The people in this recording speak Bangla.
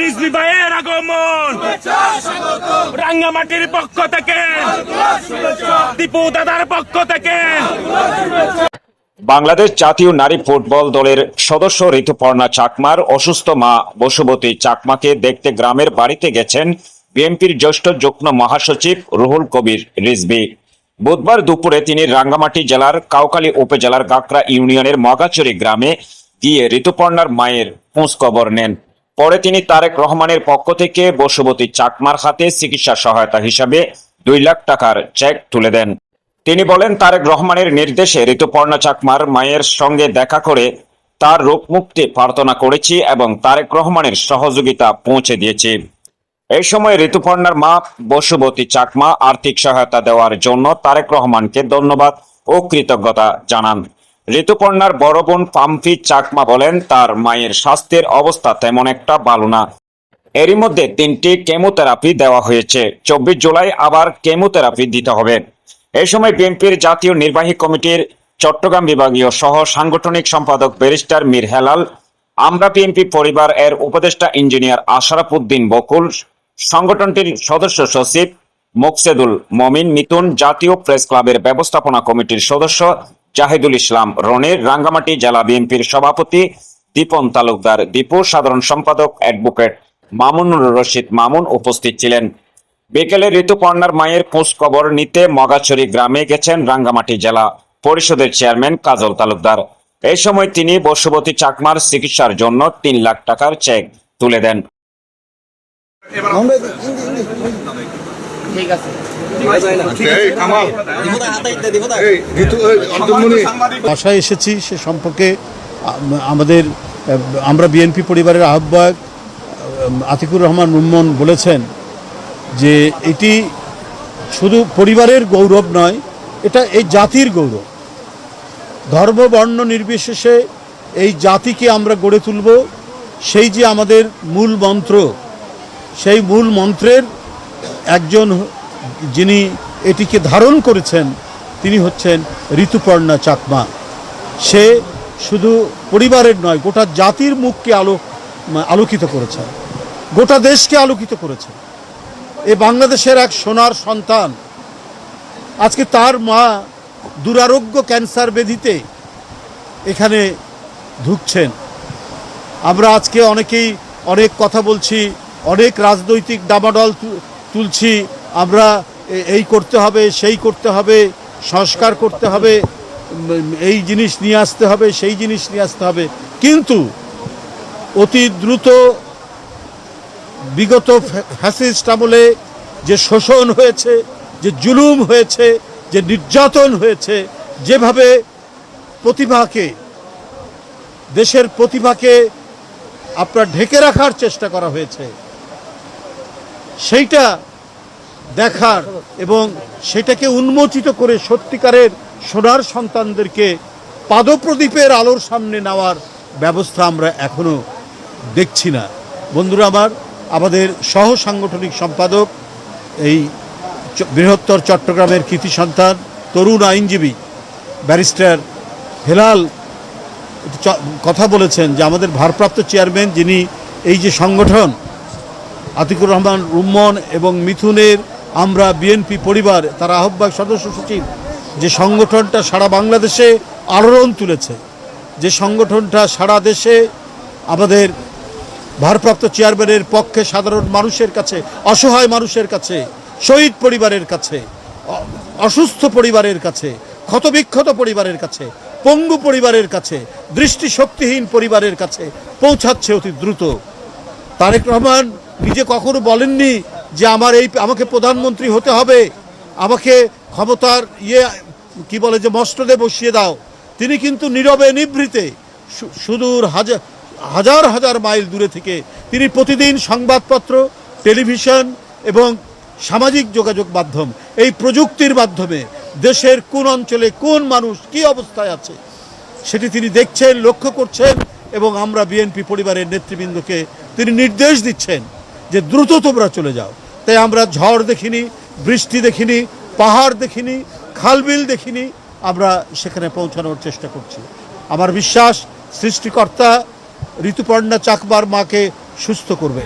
রিজভি ভাইয়ের আগমন। রাঙ্গামাটির পক্ষ থেকে, দীপু দাদার পক্ষ থেকে। বাংলাদেশ জাতীয় নারী ফুটবল দলের সদস্য ঋতুপর্ণা চাকমার, অসুস্থ মা বসুবতী চাকমাকে দেখতে গ্রামের বাড়িতে গেছেন বিএনপির জ্যেষ্ঠ যুগ্ম মহাসচিব রুহুল কবির রিজভি। বুধবার দুপুরে তিনি রাঙ্গামাটি জেলার কাউকালী উপজেলার গাকরা ইউনিয়নের মগাচুরি গ্রামে গিয়ে ঋতুপর্ণার মায়ের খোঁজ খবর নেন। পরে তিনি তারেক রহমানের পক্ষ থেকে বসুবতী চাকমার হাতে চিকিৎসা সহায়তা হিসাবে দুই লাখ টাকার চেক তুলে দেন। তিনি বলেন, তারেক রহমানের নির্দেশে ঋতুপর্ণা চাকমার মায়ের সঙ্গে দেখা করে তার রোগ মুক্তি প্রার্থনা করেছি এবং তারেক রহমানের সহযোগিতা পৌঁছে দিয়েছি। এই সময় ঋতুপর্ণার মা বসুবতী চাকমা আর্থিক সহায়তা দেওয়ার জন্য তারেক রহমানকে ধন্যবাদ ও কৃতজ্ঞতা জানান। ঋতুপর্ণার বড় বোন পাম্পি চাকমা বলেন, তার মায়ের স্বাস্থ্যের অবস্থা তেমন একটা ভালো না। এরই মধ্যে তিনটি কেমোথেরাপি দেওয়া হয়েছে। চব্বিশ জুলাই আবার কেমোথেরাপি দিতে হবে। এই সময় বিএনপির জাতীয় নির্বাহী কমিটির চট্টগ্রাম বিভাগীয় সহ সাংগঠনিক সম্পাদক ব্যারিস্টার মীর হেলাল, আমরা বিএনপি পরিবার এর উপদেষ্টা ইঞ্জিনিয়ার আশরাফ উদ্দিন বকুল, সংগঠনটির সদস্য সচিব মোকসেদুল মমিন মিতুন, জাতীয় প্রেস ক্লাবের ব্যবস্থাপনা কমিটির সদস্য জাহিদুল ইসলাম রনির রাঙ্গামাটি জেলা বিএনপির সভাপতি দীপন তালুকদার, দীপু সাধারণ সম্পাদক অ্যাডভোকেট মামুনুর রশিদ মামুন উপস্থিত ছিলেন। বিকেলে ঋতুপর্ণার মায়ের খোঁজ খবর নিতে মগাছড়ি গ্রামে গেছেন রাঙ্গামাটি জেলা পরিষদের চেয়ারম্যান কাজল তালুকদার। এই সময় তিনি বসুবতী চাকমার চিকিৎসার জন্য তিন লাখ টাকার চেক তুলে দেন। ঠিক আছে। এই কামাল। এই ঋতু এই অন্তর্মণি বাসায় এসেছি সে সম্পর্কে আমাদের আমরা বিএনপি পরিবারের আহ্বায়ক আতিকুর রহমান রুম্মন বলেছেন যে এটি শুধু পরিবারের গৌরব নয় এটা এই জাতির গৌরব। ধর্ম বর্ণ নির্বিশেষে এই জাতিকে আমরা গড়ে তুলব। সেই যে আমাদের মূল মন্ত্র সেই মূল মন্ত্রের একজন যিনি এটিকে ধারণ করেছেন, তিনি হচ্ছেন ঋতুপর্ণা চাকমা। সে শুধু পরিবারের নয়, গোটা জাতির মুখকে আলো, আলোকিত করেছেন গোটা দেশকে আলোকিত করেছেন এ বাংলাদেশের এক সোনার সন্তান। আজকে তার মা দুরারোগ্য ক্যান্সার ব্যাধিতে এখানে ঢুকছেন আমরা আজকে অনেকেই অনেক কথা বলছি, অনেক রাজনৈতিক ডামাডল তু- তুলছি, আমরা এই করতে হবে, সেই করতে হবে, সংস্কার করতে হবে এই জিনিস নিয়ে আসতে হবে, সেই জিনিস নিয়ে আসতে হবে। কিন্তু অতি দ্রুত বিগত ফ্যা- ফ্যাসিস্ট আমলে যে শোষণ হয়েছে, যে জুলুম হয়েছে, যে নির্যাতন হয়েছে, যেভাবে প্রতিভাকে, দেশের প্রতিভাকে আপনার ঢেকে রাখার চেষ্টা করা হয়েছে সেইটা দেখার এবং সেটাকে উন্মোচিত করে সত্যিকারের সোনার সন্তানদেরকে পাদপ্রদীপের আলোর সামনে নেওয়ার ব্যবস্থা আমরা এখনও দেখছি না। বন্ধুরা আমার, আমাদের সহ সাংগঠনিক সম্পাদক এই বৃহত্তর চট্টগ্রামের কৃতি সন্তান, তরুণ আইনজীবী, ব্যারিস্টার হেলাল কথা বলেছেন যে আমাদের ভারপ্রাপ্ত চেয়ারম্যান যিনি এই যে সংগঠন আতিকুর রহমান, রুম্মন এবং মিথুনের আমরা বিএনপি পরিবার, তার আহ্বায়ক সদস্য সচিব, যে সংগঠনটা সারা বাংলাদেশে আলোড়ন তুলেছে, যে সংগঠনটা সারা দেশে আমাদের ভারপ্রাপ্ত চেয়ারম্যানের পক্ষে সাধারণ মানুষের কাছে, অসহায় মানুষের কাছে, শহীদ পরিবারের কাছে, অসুস্থ পরিবারের কাছে, ক্ষতবিক্ষত পরিবারের কাছে, পঙ্গু পরিবারের কাছে, দৃষ্টিশক্তিহীন পরিবারের কাছে পৌঁছাচ্ছে অতি দ্রুত। তারেক রহমান নিজে কখনো বলেননি যে আমার এই আমাকে প্রধানমন্ত্রী হতে হবে। আমাকে ক্ষমতার ইয়ে কি বলে যে মস্টদে বসিয়ে দাও। তিনি কিন্তু নীরবে নিভৃতে সুদূর হাজার হাজার হাজার মাইল দূরে থেকে তিনি প্রতিদিন সংবাদপত্র, টেলিভিশন এবং সামাজিক যোগাযোগ মাধ্যম এই প্রযুক্তির মাধ্যমে দেশের কোন অঞ্চলে কোন মানুষ কি অবস্থায় আছে সেটি তিনি দেখছেন, লক্ষ্য করছেন এবং আমরা বিএনপি পরিবারের নেতৃবৃন্দকে তিনি নির্দেশ দিচ্ছেন। যে দ্রুত তোমরা চলে যাও। তাই আমরা ঝড় দেখিনি, বৃষ্টি দেখিনি, পাহাড় দেখিনি, খালবিল দেখিনি, আমরা সেখানে পৌঁছানোর চেষ্টা করছি। আমার বিশ্বাস, সৃষ্টিকর্তা ঋতুপর্ণা চাকবার মাকে সুস্থ করবে